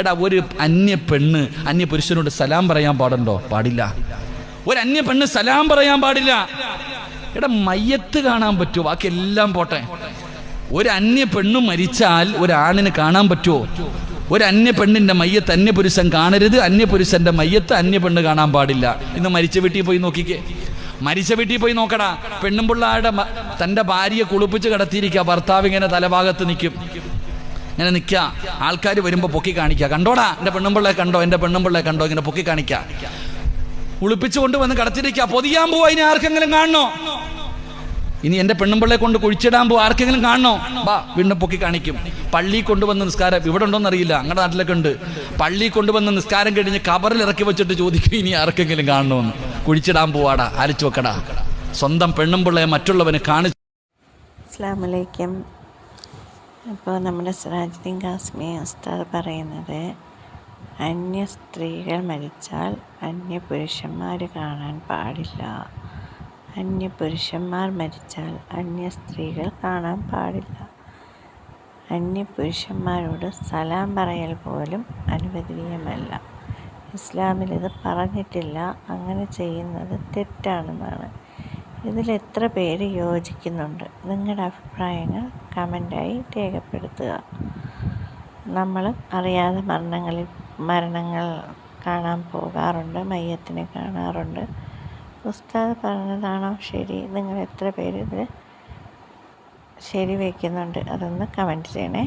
എടാ ഒരു അന്യ പെണ്ണ് അന്യ പുരുഷനോട് സലാം പറയാൻ പാടുണ്ടോ? പാടില്ല. ഒരു അന്യ പെണ്ണ് സലാം പറയാൻ പാടില്ല. എടാ മയ്യത്ത് കാണാൻ പറ്റുമോ ബാക്കി എല്ലാം പോട്ടെ. ഒരു അന്യ പെണ്ണ് മരിച്ചാൽ ഒരു ആണിന് കാണാൻ പറ്റുമോ ഒരു അന്യ പെണ്ണിന്റെ മയ്യത്ത് അന്യ പുരുഷൻ കാണരുത് അന്യ പുരുഷന്റെ മയ്യത്ത് അന്യ പെണ്ണ് കാണാൻ പാടില്ല. ഇന്ന് മരിച്ച വീട്ടിൽ പോയി നോക്കിക്കേ. മരിച്ച വീട്ടിൽ പോയി നോക്കടാ. പെണ്ണും പിള്ളാരുടെ തന്റെ ഭാര്യയെ കുളിപ്പിച്ച് കിടത്തിയിരിക്കുക ഭർത്താവ് ഇങ്ങനെ തലഭാഗത്ത് നിൽക്കും ഇങ്ങനെ നിൽക്കുക. ആൾക്കാർ വരുമ്പോൾ പൊക്കി കാണിക്കുക. കണ്ടോടാ എന്റെ പെണ്ണുമ്പിള്ളെ കണ്ടോ എന്റെ പെണ്ണുമ്പിള്ളെ കണ്ടോ ഇങ്ങനെ പൊക്കി കാണിക്കുക. കുളിപ്പിച്ചു കൊണ്ടുവന്ന് കടത്തിരിക്കുക. പൊതിയാൻ പോവാ ഇനി ആർക്കെങ്കിലും കാണണോ? ഇനി എന്റെ പെണ്ണുമ്പിള്ളെ കൊണ്ട് കുഴിച്ചിടാൻ പോവാ ആർക്കെങ്കിലും കാണണോ? ബാ വീണ്ടും പൊക്കി കാണിക്കും. പള്ളി കൊണ്ടുവന്ന് നിസ്കാരം ഇവിടെ ഉണ്ടോന്ന് അറിയില്ല. ഞങ്ങളുടെ നാട്ടിലൊക്കെ ഉണ്ട്. പള്ളി കൊണ്ടുവന്ന് നിസ്കാരം കഴിഞ്ഞ് കബറിൽ ഇറക്കി വെച്ചിട്ട് ചോദിക്കും ഇനി ആർക്കെങ്കിലും കാണണമെന്ന് കുഴിച്ചിടാൻ പോവാടാ ആലിച്ചു വെക്കടാ. സ്വന്തം പെണ്ണുമ്പിള്ളയെ മറ്റുള്ളവന് കാണിച്ചു അസ്ലാമലൈക്കും അപ്പോൾ നമ്മുടെ സിറാജുദ്ദീൻ കാസ്മി ഉസ്താദ് പറയുന്നത് അന്യ സ്ത്രീകൾ മരിച്ചാൽ അന്യ പുരുഷന്മാർ കാണാൻ പാടില്ല. അന്യ പുരുഷന്മാർ മരിച്ചാൽ അന്യ സ്ത്രീകൾ കാണാൻ പാടില്ല. അന്യ പുരുഷന്മാരോട് സലാം പറയൽ പോലും അനുവദനീയമല്ല. ഇസ്ലാമിൽ ഇത് പറഞ്ഞിട്ടില്ല. അങ്ങനെ ചെയ്യുന്നത് തെറ്റാണെന്നാണ്. ഇതിൽ എത്ര പേര് യോജിക്കുന്നുണ്ട്? നിങ്ങളുടെ അഭിപ്രായങ്ങൾ കമന്റായി രേഖപ്പെടുത്തുക. നമ്മൾ അറിയാതെ മരണങ്ങളിൽ മരണങ്ങൾ കാണാൻ പോകാറുണ്ട് മയ്യത്തിനെ കാണാറുണ്ട്. ഉസ്താദ് പറഞ്ഞതാണോ ശരി? നിങ്ങൾ എത്ര പേര് ഇതിൽ ശരി വയ്ക്കുന്നുണ്ട്? അതൊന്ന് കമന്റ് ചെയ്യണേ.